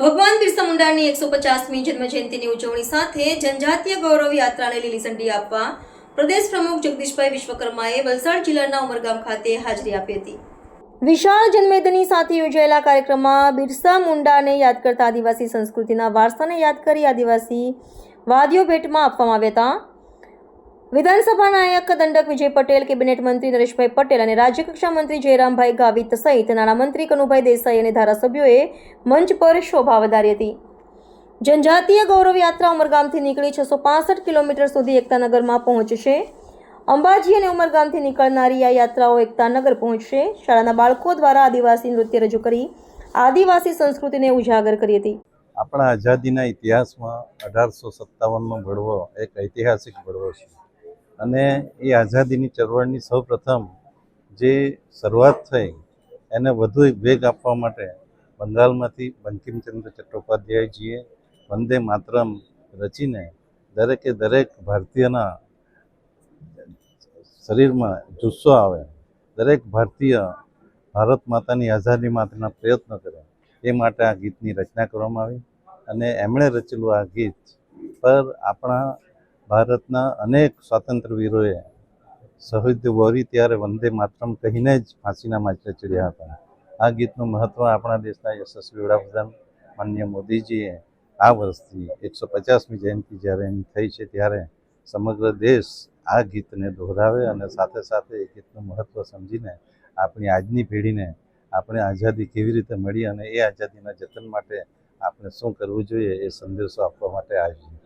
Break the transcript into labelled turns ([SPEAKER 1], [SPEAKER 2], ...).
[SPEAKER 1] મુંડાની એકસો પચાસમી જન્મજયંતિની ઉજવણી સાથે જનજાતીય ગૌરવ યાત્રાને લીલી ઝંડી આપવા પ્રદેશ પ્રમુખ જગદીશભાઈ વિશ્વકર્માએ વલસાડ જિલ્લાના ઉમરગામ ખાતે હાજરી આપી હતી. વિશાળ જન્મેદની સાથે યોજાયેલા કાર્યક્રમમાં બિરસા મુંડાને યાદ કરતા આદિવાસી સંસ્કૃતિના વારસાને યાદ કરી આદિવાસી વાદીઓ ભેટમાં આપવામાં આવ્યા હતા. વિધાનસભા નાયક દંડક વિજય પટેલ, કેબિનેટ મંત્રી નરેશભાઈ પટેલ અને રાજ્યકક્ષા મંત્રી જયરામભાઈ ગાવિત સહિત નાણામંત્રી કનુભાઈ દેસાઈ અને ધારાસભ્યોએ મંચ પર શોભા વધારી હતી. જનજાતીય ગૌરવ યાત્રા ઉમરગામથી નીકળી છસો પાસઠ કિલોમીટર સુધી એકતાનગરમાં પહોંચશે. અંબાજી અને ઉમરગામથી નીકળનારી આ યાત્રાઓ એકતાનગર પહોંચશે. શાળાના બાળકો દ્વારા આદિવાસી નૃત્ય રજૂ કરી આદિવાસી સંસ્કૃતિને ઉજાગર કરી હતી.
[SPEAKER 2] આપણા આઝાદીના ઇતિહાસમાં અઢારસો સત્તાવનનો ભળવો એક ઐતિહાસિક ભળવો છે. અને એ આઝાદીની ચળવળની સૌપ્રથમ જે શરૂઆત થઈ, એને વધુ વેગ આપવા માટે બંગાળમાંથી બંકિમચંદ્ર ચટ્ટોપાધ્યાયજીએ વંદે માતરમ રચીને દરેકે દરેક ભારતીયના શરીરમાં જુસ્સો આવે, દરેક ભારતીય ભારત માતાની આઝાદી માટેના પ્રયત્નો કરે, એ માટે આ ગીતની રચના કરવામાં આવી. અને એમણે રચેલું આ ગીત પર આપણા ભારતના અનેક સ્વાતંત્ર્ય વીરોએ શહીદ વોરી ત્યારે વંદે માતરમ કહીને જ ફાંસીના માછલે ચડ્યા હતા. આ ગીતનું મહત્ત્વ આપણા દેશના યશસ્વી વડાપ્રધાન માનનીય મોદીજીએ આ વર્ષથી એકસો પચાસમી જયંતિ જ્યારે એની થઈ છે ત્યારે સમગ્ર દેશ આ ગીતને દોહરાવે અને સાથે સાથે એ ગીતનું મહત્ત્વ સમજીને આપણી આજની પેઢીને આપણે આઝાદી કેવી રીતે મળી અને એ આઝાદીના જતન માટે આપણે શું કરવું જોઈએ એ સંદેશો આપવા માટે આવ્યું